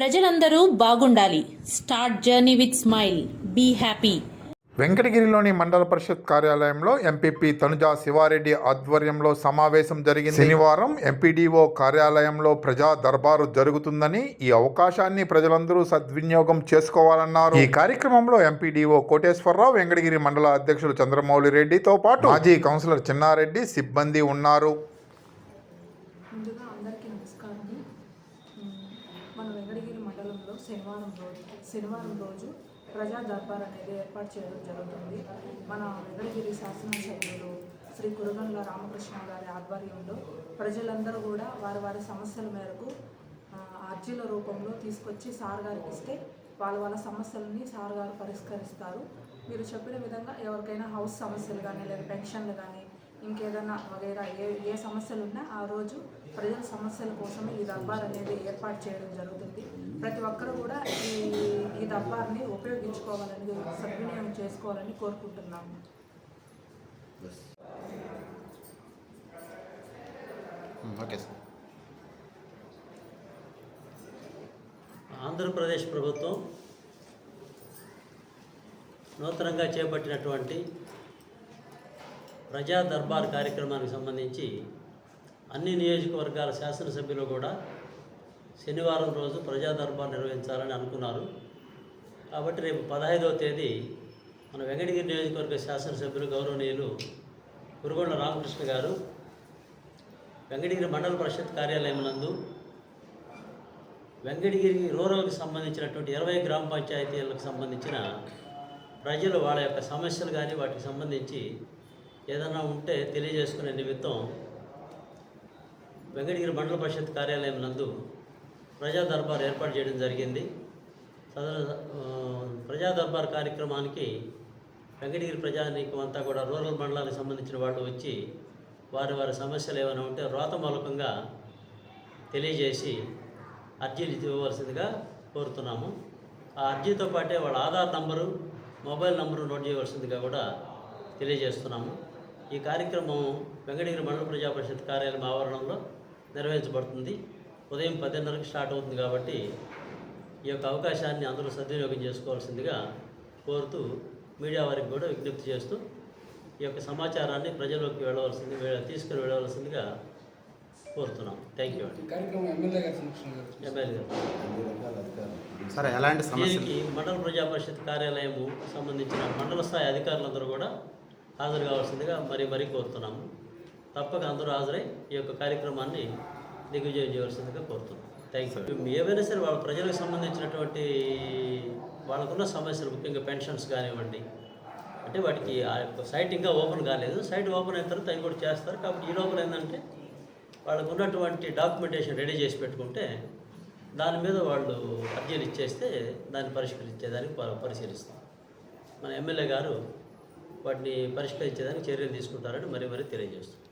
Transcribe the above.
ప్రజలందరూ బాగుండాలి. Start journey with smile. Be happy. వెంకటగిరిలోని మండల పరిషత్ కార్యాలయంలో ఎంపీపీ తనుజా శివారెడ్డి ఆధ్వర్యంలో సమావేశం జరిగింది. శనివారం ఎంపీడీఓ కార్యాలయంలో ప్రజా దర్బారు జరుగుతుందని ఈ అవకాశాన్ని ప్రజలందరూ సద్వినియోగం చేసుకోవాలన్నారు. ఈ కార్యక్రమంలో ఎంపీడీఓ కోటేశ్వరరావు వెంకటగిరి మండల అధ్యక్షులు చంద్రమౌళి రెడ్డితో పాటు మాజీ కౌన్సిలర్ చిన్నారెడ్డి సిబ్బంది ఉన్నారు. మన వెంకటగిరి మండలంలో శనివారం రోజు శనివారం రోజు ప్రజా దర్బార్ అనేది ఏర్పాటు చేయడం జరుగుతుంది. మన వెంకటగిరి శాసనసభ్యులు శ్రీ కురగండ్ల రామకృష్ణ గారి ఆధ్వర్యంలో ప్రజలందరూ కూడా వారి వారి సమస్యల మేరకు అర్జీల రూపంలో తీసుకొచ్చి సార్ గారికి ఇస్తే వాళ్ళ వాళ్ళ సమస్యలని సార్ గారు పరిష్కరిస్తారు. మీరు చెప్పిన విధంగా ఎవరికైనా హౌస్ సమస్యలు కానీ లేదా పెన్షన్లు కానీ ఇంకేదైనా వగైరా ఏ ఏ సమస్యలు ఉన్నా ఆ రోజు ప్రజల సమస్యల కోసమే ఈ దర్బార్ అనేది ఏర్పాటు చేయడం జరుగుతుంది. ప్రతి ఒక్కరు కూడా ఈ ఈ దర్బార్ని ఉపయోగించుకోవాలని సద్వినియోగం చేసుకోవాలని కోరుకుంటున్నాము ఓకే సార్ ఆంధ్రప్రదేశ్ ప్రభుత్వం నూతనంగా చేపట్టినటువంటి ప్రజా దర్బార్ కార్యక్రమానికి సంబంధించి అన్ని నియోజకవర్గాల శాసనసభ్యులు కూడా శనివారం రోజు ప్రజా దర్బార్ నిర్వహించాలని అనుకున్నారు. కాబట్టి రేపు పదహైదవ తేదీ మన వెంకటగిరి నియోజకవర్గ శాసనసభ్యులు గౌరవనీయులు కురుగొండ రామకృష్ణ గారు వెంకటగిరి మండల పరిషత్ కార్యాలయం నందు వెంకటగిరి రూరల్కి సంబంధించినటువంటి ఇరవై గ్రామ పంచాయతీలకు సంబంధించిన ప్రజలు వాళ్ళ యొక్క సమస్యలు కానీ వాటికి సంబంధించి ఏదైనా ఉంటే తెలియజేసుకునే నిమిత్తం వెంకటగిరి మండల పరిషత్ కార్యాలయం నందు ప్రజా దర్బార్ ఏర్పాటు చేయడం జరిగింది. సదరు ప్రజా దర్బార్ కార్యక్రమానికి వెంకటగిరి ప్రజానీకం అంతా కూడా రూరల్ మండలానికి సంబంధించిన వాళ్ళు వచ్చి వారి వారి సమస్యలు ఏమైనా ఉంటే రోత మూలకంగా తెలియజేసి అర్జీలు ఇవ్వవలసిందిగా కోరుతున్నాము. ఆ అర్జీతో పాటే వాళ్ళ Aadhaar number mobile number note చేయవలసిందిగా కూడా తెలియజేస్తున్నాము. ఈ కార్యక్రమం వెంకటగిరి మండల ప్రజా పరిషత్ కార్యాలయం ఆవరణంలో నిర్వహించబడుతుంది. ఉదయం పదిన్నరకు స్టార్ట్ అవుతుంది కాబట్టి ఈ యొక్క అవకాశాన్ని అందరూ సద్వినియోగం చేసుకోవాల్సిందిగా కోరుతూ మీడియా వారికి కూడా విజ్ఞప్తి చేస్తూ ఈ యొక్క సమాచారాన్ని ప్రజల్లోకి వెళ్ళవలసింది తీసుకుని వెళ్ళవలసిందిగా కోరుతున్నాం. థ్యాంక్ యూ ఎలాంటి మండల ప్రజా పరిషత్ కార్యాలయము సంబంధించిన మండల స్థాయి అధికారులందరూ కూడా హాజరు కావాల్సిందిగా మరీ మరీ కోరుతున్నాము. తప్పక అందరూ హాజరై ఈ యొక్క కార్యక్రమాన్ని దిగ్విజయం చేయవలసిందిగా కోరుతున్నాం. థ్యాంక్ యూ ఏవైనా సరే వాళ్ళ ప్రజలకు సంబంధించినటువంటి వాళ్ళకున్న సమస్యలు ముఖ్యంగా పెన్షన్స్ కానివ్వండి అంటే వాటికి ఆ యొక్క సైట్ ఇంకా ఓపెన్ కాలేదు. సైట్ ఓపెన్ అయిన తర్వాత అవి కూడా చేస్తారు. కాబట్టి ఈ లోపల ఏంటంటే వాళ్ళకు ఉన్నటువంటి డాక్యుమెంటేషన్ రెడీ చేసి పెట్టుకుంటే దాని మీద వాళ్ళు అర్జీలు ఇచ్చేస్తే దాన్ని పరిష్కరించేదానికి పరిశీలిస్తాం. మన ఎమ్మెల్యే గారు వాటిని పరిష్కరించేదానికి చర్యలు తీసుకుంటారని మరీ మరీ తెలియజేస్తుంది